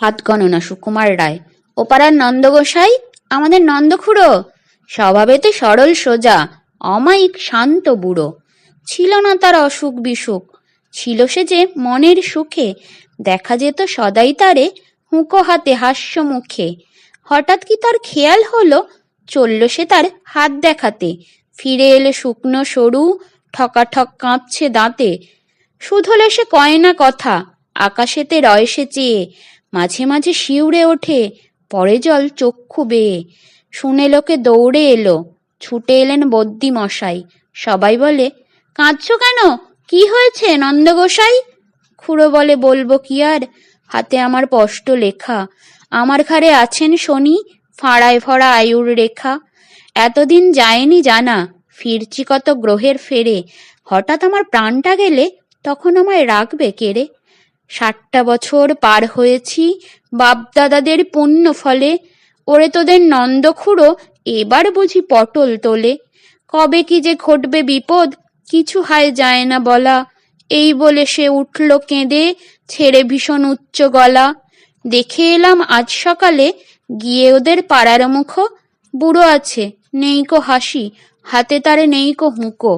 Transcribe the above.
হাত গণনা, সুকুমার রায়। ও পাড়ার নন্দগোসাই, আমাদের নন্দখুড়ো। স্বভাবেতে সরল সোজা, অমায়িক শান্ত বুড়ো। ছিল না তার অসুখ বিসুখ। ছিল সে যে মনের সুখে। দেখা যেত সদাই তারে হুঁকো হাতে হাস্য মুখে। হঠাৎ কি তার খেয়াল হলো? চলল সে তার হাত দেখাতে। ফিরে এলো শুকনো সরু, ঠকাঠক কাঁপছে দাঁতে। শুধলে সে কয় না কথা, আকাশেতে রয়েসে চেয়ে। মাঝে মাঝে শিউরে ওঠে, পরে জল চক্ষু বেয়ে। শুনে লোকে দৌড়ে এলো, ছুটে এলেন বদ্যি মশাই। সবাই বলে, কাঁদছো কেন? কি হয়েছে, নন্দগোসাই? খুড়ো বলে, বলব কি আর? হাতে আমার স্পষ্ট লেখা। আমার ঘাড়ে আছেন শনি, ফাড়ায় ফড়া আয়ুর রেখা। এতদিন যায়নি জানা, ফিরছি কত গ্রহের ফেরে। হঠাৎ আমার প্রাণটা গেলে তখন আমায় রাখবে কেড়ে ষাটটা বছর পার হয়েছি, বাপদাদাদের পুণ্য ফলে ওরে তোদের নন্দখুড়ো, এবার বুঝি পটল তোলে। কবে কি যে ঘটবে বিপদ, কিছু হায় যায় না বলা। এই বলে সে উঠল কেঁদে, ছেড়ে ভীষণ উচ্চ গলা। দেখে এলাম আজ সকালে গিয়ে ওদের পাড়ার মুখো। বুড়ো আছে, নেই কো হাসি, হাতে তারে নেই কো হুঁকো।